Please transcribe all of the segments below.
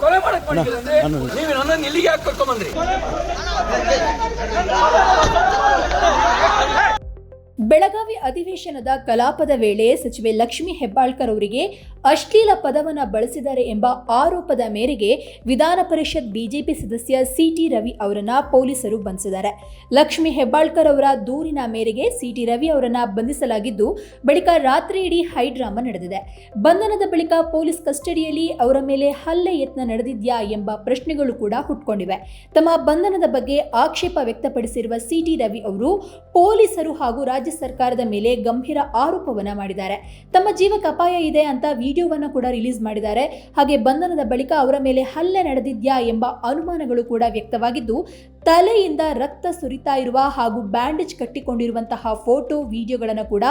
ಕೊಲೆ ಮಾಡಕ್ ನೀವು ನನ್ನನ್ನು ಇಲ್ಲಿಗೆ ಯಾಕೆ ಕರ್ಕೊಂಬಂದ್ರಿ ಬೆಳಗಾವಿ ಅಧಿವೇಶನದ ಕಲಾಪದ ವೇಳೆ ಸಚಿವೆ ಲಕ್ಷ್ಮಿ ಹೆಬ್ಬಾಳ್ಕರ್ ಅವರಿಗೆ ಅಶ್ಲೀಲ ಪದವನ್ನು ಬಳಸಿದ್ದಾರೆ ಎಂಬ ಆರೋಪದ ಮೇರೆಗೆ ವಿಧಾನ ಪರಿಷತ್ ಬಿಜೆಪಿ ಸದಸ್ಯ ಸಿಟಿ ರವಿ ಅವರನ್ನ ಪೊಲೀಸರು ಬಂಧಿಸಿದ್ದಾರೆ. ಲಕ್ಷ್ಮಿ ಹೆಬ್ಬಾಳ್ಕರ್ ಅವರ ದೂರಿನ ಮೇರೆಗೆ ಸಿಟಿ ರವಿ ಅವರನ್ನ ಬಂಧಿಸಲಾಗಿದ್ದು, ಬಳಿಕ ರಾತ್ರಿ ಇಡೀ ಹೈಡ್ರಾಮಾ ನಡೆದಿದೆ. ಬಂಧನದ ಬಳಿಕ ಪೊಲೀಸ್ ಕಸ್ಟಡಿಯಲ್ಲಿ ಅವರ ಮೇಲೆ ಹಲ್ಲೆ ಯತ್ನ ನಡೆದಿದ್ಯಾ ಎಂಬ ಪ್ರಶ್ನೆಗಳು ಕೂಡ ಹುಟ್ಕೊಂಡಿವೆ. ತಮ್ಮ ಬಂಧನದ ಬಗ್ಗೆ ಆಕ್ಷೇಪ ವ್ಯಕ್ತಪಡಿಸಿರುವ ಸಿಟಿ ರವಿ ಅವರು ಪೊಲೀಸರು ಹಾಗೂ ರಾಜ್ಯ ಸರ್ಕಾರದ ಮೇಲೆ ಗಂಭೀರ ಆರೋಪವನ್ನ ಮಾಡಿದ್ದಾರೆ. ತಮ್ಮ ಜೀವಕ್ಕೆ ಅಪಾಯ ಇದೆ ಅಂತ ವಿಡಿಯೋವನ್ನ ಕೂಡ ರಿಲೀಸ್ ಮಾಡಿದ್ದಾರೆ. ಹಾಗೆ ಬಂಧನದ ಬಳಿಕ ಅವರ ಮೇಲೆ ಹಲ್ಲೆ ನಡೆದಿದ್ಯಾ ಎಂಬ ಅನುಮಾನಗಳು ಕೂಡ ವ್ಯಕ್ತವಾಗಿದ್ದು ತಲೆಯಿಂದ ರಕ್ತ ಸುರಿತಾ ಇರುವ ಹಾಗೂ ಬ್ಯಾಂಡೇಜ್ ಕಟ್ಟಿಕೊಂಡಿರುವಂತಹ ಫೋಟೋ, ವಿಡಿಯೋಗಳನ್ನು ಕೂಡ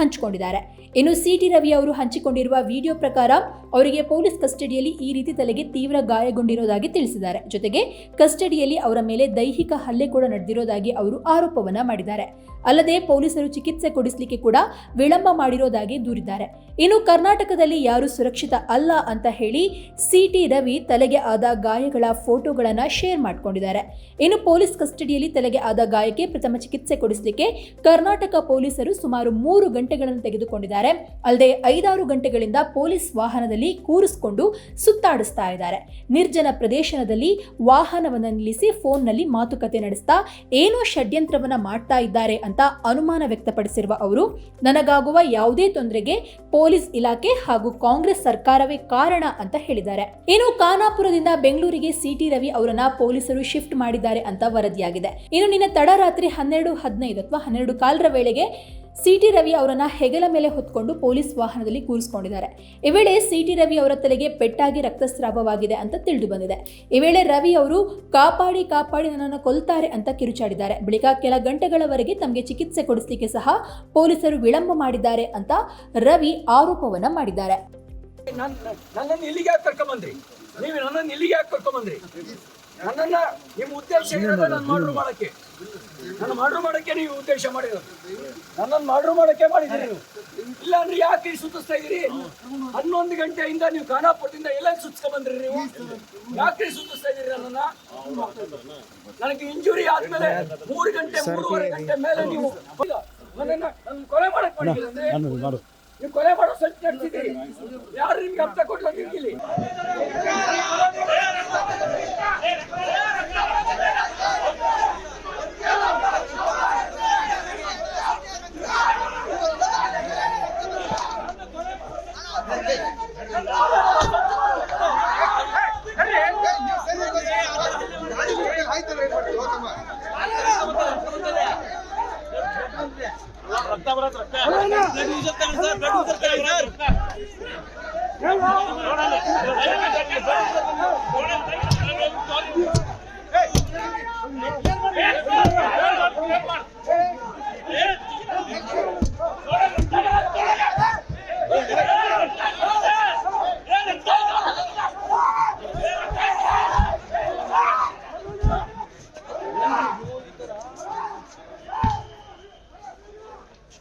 ಹಂಚಿಕೊಂಡಿದ್ದಾರೆ. ಇನ್ನು ಸಿ ಟಿ ರವಿ ಅವರು ಹಂಚಿಕೊಂಡಿರುವ ವಿಡಿಯೋ ಪ್ರಕಾರ ಅವರಿಗೆ ಪೊಲೀಸ್ ಕಸ್ಟಡಿಯಲ್ಲಿ ಈ ರೀತಿ ತಲೆಗೆ ತೀವ್ರ ಗಾಯಗೊಂಡಿರೋದಾಗಿ ತಿಳಿಸಿದ್ದಾರೆ. ಜೊತೆಗೆ ಕಸ್ಟಡಿಯಲ್ಲಿ ಅವರ ಮೇಲೆ ದೈಹಿಕ ಹಲ್ಲೆ ಕೂಡ ನಡೆದಿರೋದಾಗಿ ಅವರು ಆರೋಪವನ್ನ ಮಾಡಿದ್ದಾರೆ. ಅಲ್ಲದೆ ಪೊಲೀಸರು ಚಿಕಿತ್ಸೆ ಕೊಡಿಸಲಿಕ್ಕೆ ಕೂಡ ವಿಳಂಬ ಮಾಡಿರೋದಾಗಿ ದೂರಿದ್ದಾರೆ. ಇನ್ನು ಕರ್ನಾಟಕದಲ್ಲಿ ಯಾರು ಸುರಕ್ಷಿತ ಅಲ್ಲ ಅಂತ ಹೇಳಿ ಸಿಟಿ ರವಿ ತಲೆಗೆ ಆದ ಗಾಯಗಳ ಫೋಟೋಗಳನ್ನು ಶೇರ್ ಮಾಡಿಕೊಂಡಿದ್ದಾರೆ. ಇನ್ನು ಪೊಲೀಸ್ ಕಸ್ಟಡಿಯಲ್ಲಿ ತಲೆಗೆ ಆದ ಗಾಯಕ್ಕೆ ಪ್ರಥಮ ಚಿಕಿತ್ಸೆ ಕೊಡಿಸಲಿಕ್ಕೆ ಕರ್ನಾಟಕ ಪೊಲೀಸರು ಸುಮಾರು ಮೂರು ಗಂಟೆಗಳನ್ನು ತೆಗೆದುಕೊಂಡಿದ್ದಾರೆ. ಅಲ್ಲದೆ ಐದಾರು ಗಂಟೆಗಳಿಂದ ಪೊಲೀಸ್ ವಾಹನದಲ್ಲಿ ಕೂರಿಸಿಕೊಂಡು ಸುತ್ತಾಡಿಸ್ತಾ ಇದ್ದಾರೆ. ನಿರ್ಜನ ಪ್ರದೇಶದಲ್ಲಿ ವಾಹನವನ್ನು ನಿಲ್ಲಿಸಿ ಫೋನ್ನಲ್ಲಿ ಮಾತುಕತೆ ನಡೆಸ್ತಾ ಏನೋ ಷಡ್ಯಂತ್ರವನ್ನ ಮಾಡ್ತಾ ಇದ್ದಾರೆ ಅಂತ ಅನುಮಾನ ವ್ಯಕ್ತಪಡಿಸಿರುವ ಅವರು, ನನಗಾಗುವ ಯಾವುದೇ ತೊಂದರೆಗೆ ಪೊಲೀಸ್ ಇಲಾಖೆ ಹಾಗೂ ಕಾಂಗ್ರೆಸ್ ಸರ್ಕಾರವೇ ಕಾರಣ ಅಂತ ಹೇಳಿದ್ದಾರೆ. ಇನ್ನು ಖಾನಾಪುರದಿಂದ ಬೆಂಗಳೂರಿಗೆ ಸಿಟಿ ರವಿ ಅವರನ್ನ ಪೊಲೀಸರು ಶಿಫ್ಟ್ ಮಾಡಿದ್ದಾರೆ ಅಂತ ವರದಿಯಾಗಿದೆ. ಇನ್ನು ನಿನ್ನೆ ತಡರಾತ್ರಿ ಹನ್ನೆರಡು ಹದಿನೈದು ಅಥವಾ ಹನ್ನೆರಡು ಕಾಲರ ವೇಳೆಗೆ ಸಿಟಿ ರವಿ ಅವರನ್ನ ಹೆಗಲ ಮೇಲೆ ಹೊತ್ಕೊಂಡು ಪೊಲೀಸ್ ವಾಹನದಲ್ಲಿ ಕೂರಿಸಿಕೊಂಡಿದ್ದಾರೆ. ಈ ವೇಳೆ ಸಿಟಿ ರವಿ ಅವರ ತಲೆಗೆ ಪೆಟ್ಟಾಗಿ ರಕ್ತಸ್ರಾವವಾಗಿದೆ ಅಂತ ತಿಳಿದು ಬಂದಿದೆ. ಈ ವೇಳೆ ರವಿ ಅವರು, ಕಾಪಾಡಿ ಕಾಪಾಡಿ, ನನ್ನನ್ನು ಕೊಲ್ತಾರೆ ಅಂತ ಕಿರುಚಾಡಿದ್ದಾರೆ. ಬಳಿಕ ಕೆಲ ಗಂಟೆಗಳವರೆಗೆ ತಮಗೆ ಚಿಕಿತ್ಸೆ ಕೊಡಿಸಲಿಕ್ಕೆ ಸಹ ಪೊಲೀಸರು ವಿಳಂಬ ಮಾಡಿದ್ದಾರೆ ಅಂತ ರವಿ ಆರೋಪವನ್ನ ಮಾಡಿದ್ದಾರೆ ನನ್ನ ನನ್ನನ್ನು ಇಲ್ಲಿಗೆ ಯಾಕೆ ಕರ್ಕೊಂಬಂದ್ರಿ ನೀವು ನನ್ನನ್ನು ಇಲ್ಲಿಗೆ ಯಾಕೆ ಕರ್ಕೊಂಬಂದ್ರಿ ನನ್ನನ್ನ ನಿಮ್ಮ ಉದ್ದೇಶ ಇರೋದು ನನ್ನ ಮಾಡ್ರು ಮಾಡೋಕ್ಕೆ. ನನ್ನ ಮಾಡ್ರು ಮಾಡೋಕ್ಕೆ ನೀವು ಉದ್ದೇಶ ಮಾಡಿರೋದು. ನನ್ನನ್ನು ಮಾಡ್ರು ಮಾಡೋಕ್ಕೆ ಮಾಡಿದ್ರಿ ನೀವು. ಇಲ್ಲ ಅಂದ್ರೆ ಯಾಕೆ ಸುತ್ತಿಸ್ತಾ ಇದೀರಿ ಹನ್ನೊಂದು ಗಂಟೆಯಿಂದ ನೀವು ಖಾನಾಪುರದಿಂದ ಎಲ್ಲ ಸುತ್ತಿಸ್ಕೊಂಡ್ ಬಂದ್ರಿ ನೀವು? ಯಾಕೆ ಸುತ್ತಿಸ್ತಾ ಇದೀರಿ ನನ್ನ ನನಗೆ ಇಂಜುರಿ ಆದ್ಮೇಲೆ ಮೂರು ಗಂಟೆ ಮೂರುವರೆ ಗಂಟೆ ಮೇಲೆ ನೀವು ನನ್ನನ್ನ ನನ್ನ ಕೊಲೆ ಮಾಡಕ್ ಮಾಡಿದ್ರೆ ನೀವು ಕೊಲೆ ಮಾಡೋ ಸಂಚು ನಡೆಸಿದ್ದೀರಿ ಯಾರು ನಿಮ್ಗೆ आवारात रखता है ब्लड यूज़र करें सर ब्लड यूज़र करें यार ब्लड यूज़र करें सर